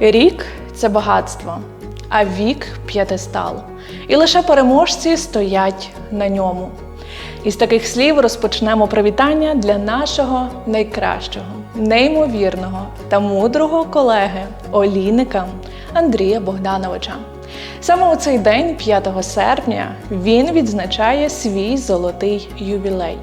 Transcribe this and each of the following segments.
Рік це багатство, а вік п'ятистал. І лише переможці стоять на ньому. Із таких слів розпочнемо привітання для нашого найкращого, неймовірного та мудрого колеги Олійника Андрія Богдановича. Саме у цей день, 5 серпня, він відзначає свій золотий ювілей.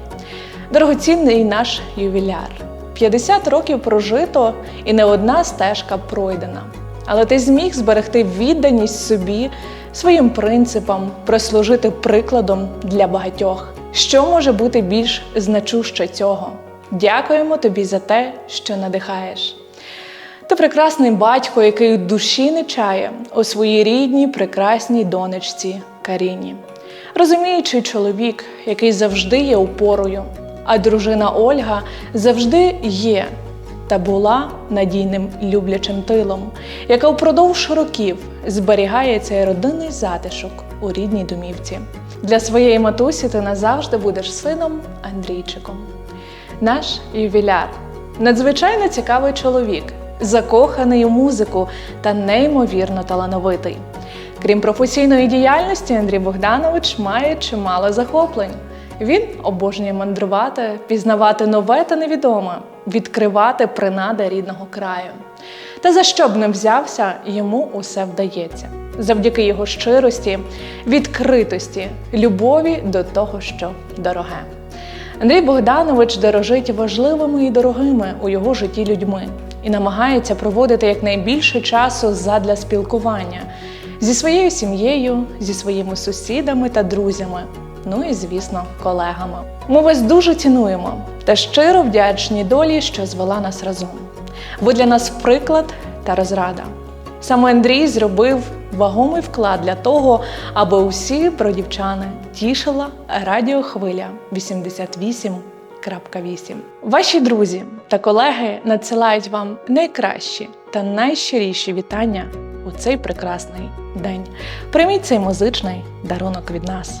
Дорогоцінний наш ювіляр. 50 років прожито і не одна стежка пройдена. Але ти зміг зберегти відданість собі, своїм принципам, прослужити прикладом для багатьох. Що може бути більш значуще цього? Дякуємо тобі за те, що надихаєш. Ти прекрасний батько, який душі не чає у своїй рідній прекрасній донечці Каріні. Розуміючий чоловік, який завжди є опорою, а дружина Ольга завжди є та була надійним люблячим тилом, яка впродовж років зберігає цей родинний затишок у рідній домівці. Для своєї матусі ти назавжди будеш сином Андрійчиком. Наш ювіляр надзвичайно цікавий чоловік, закоханий у музику та неймовірно талановитий. Крім професійної діяльності, Андрій Богданович має чимало захоплень. Він обожнює мандрувати, пізнавати нове та невідоме, відкривати принади рідного краю. Та за що б не взявся, йому усе вдається. Завдяки його щирості, відкритості, любові до того, що дороге. Андрій Богданович дорожить важливими і дорогими у його житті людьми і намагається проводити якнайбільше часу задля спілкування зі своєю сім'єю, зі своїми сусідами та друзями, ну і, звісно, колегами. Ми вас дуже цінуємо та щиро вдячні долі, що звела нас разом. Ви для нас приклад та розрада. Саме Андрій зробив вагомий вклад для того, аби усі бродівчани тішила радіохвиля 88.8. Ваші друзі та колеги надсилають вам найкращі та найщиріші вітання у цей прекрасний день. Прийміть цей музичний дарунок від нас.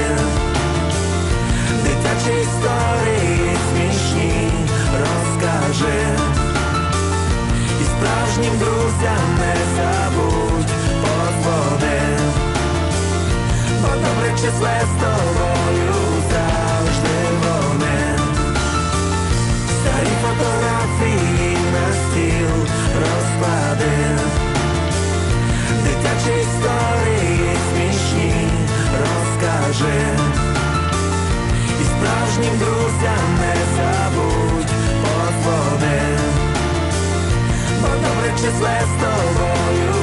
Дитячі історії смішні розкажи І справжнім друзям не забудь подзвони. Бо добре числе purchase less the all. you